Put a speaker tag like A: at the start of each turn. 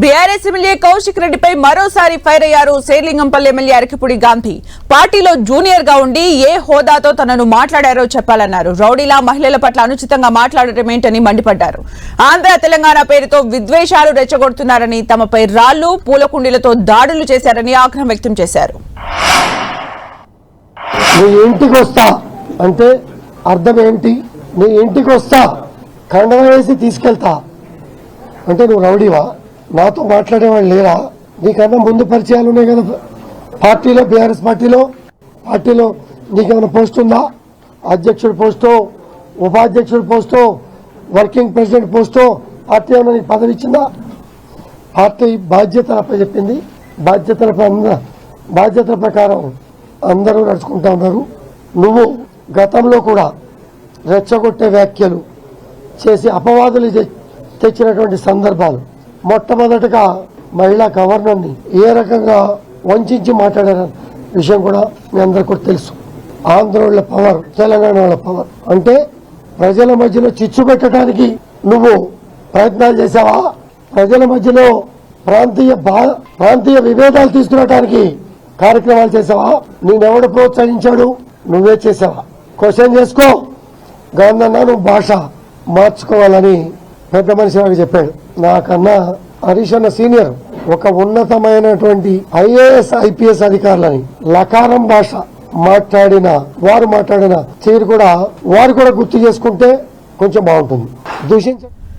A: BRS MLA Kaushik రెడ్డిపై మరోసారి fire అయ్యారు శేర్లింగంపల్లి ఎమ్మెల్యే అరకిపుడి గాంధీ. పార్టీలో జూనియర్గా ఉండి ఏ హోదాతో తనను మాట్లాడారో చెప్పాలన్నారు. రౌడీలా మహిళల పట్ల అనుచితంగా మాట్లాడటం ఏంటని మండిపడ్డారు. ఆంధ్ర తెలంగాణ పేరుతో విద్వేషాలు రెచ్చగొడుతున్నారని తమపై రాళ్ళు పూలకుండీలతో దాడులు చేశారని ఆగ్రహం వ్యక్తం చేశారు.
B: ఇంటికి వస్తా అంటే అర్థం ఏంటి? నీ ఇంటికి వస్తా. కండవ వేసి తీసుకెళ్తా. అంటే నువ్వు రౌడీవా? నాతో మాట్లాడేవాళ్ళు లేరా? నీకన్నా ముందు పరిచయాలు ఉన్నాయి కదా పార్టీలో బీఆర్ఎస్ పార్టీలో పార్టీలో నీకేమైనా పోస్ట్ ఉందా? అధ్యక్షుడు పోస్టో ఉపాధ్యక్షుడు పోస్టో వర్కింగ్ ప్రెసిడెంట్ పోస్టో పార్టీ ఏమైనా నీకు పదవి ఇచ్చిందా? పార్టీ బాధ్యతలపై చెప్పింది. బాధ్యతలపై అంద బాధ్యతల ప్రకారం అందరూ నడుచుకుంటా ఉన్నారు. నువ్వు గతంలో కూడా రెచ్చగొట్టే వ్యాఖ్యలు చేసి అపవాదులు తెచ్చినటువంటి సందర్భాలు మొట్టమొదటగా మహిళా గవర్నర్ని ఏ రకంగా వంచి మాట్లాడారు విషయం కూడా మీ అందరికీ కూడా తెలుసు. ఆంధ్రోళ్ళ పవర్ తెలంగాణ వాళ్ళ పవర్. అంటే ప్రజల మధ్యలో చిచ్చు పెట్టడానికి నువ్వు ప్రయత్నాలు చేశావా? ప్రజల మధ్యలో ప్రాంతీయ భా- ప్రాంతీయ విభేదాలు తీసుకురావడానికి కార్యక్రమాలు చేసావా నేనెవడు ప్రోత్సహించాడు? నువ్వే చేసావా క్వశ్చన్ చేసుకో. గవర్నర్ నువ్వు భాష మార్చుకోవాలని పెద్ద మనిషి నాకు చెప్పాడు. నాకన్నా హరీష్ అన్న సీనియర్ ఒక ఉన్నతమైనటువంటి ఐఏఎస్ ఐపీఎస్ అధికారులని లకారం భాష మాట్లాడిన వారు మాట్లాడిన తీరు కూడా వారు కూడా గుర్తు చేసుకుంటే కొంచెం బాగుంటుంది. దూషించ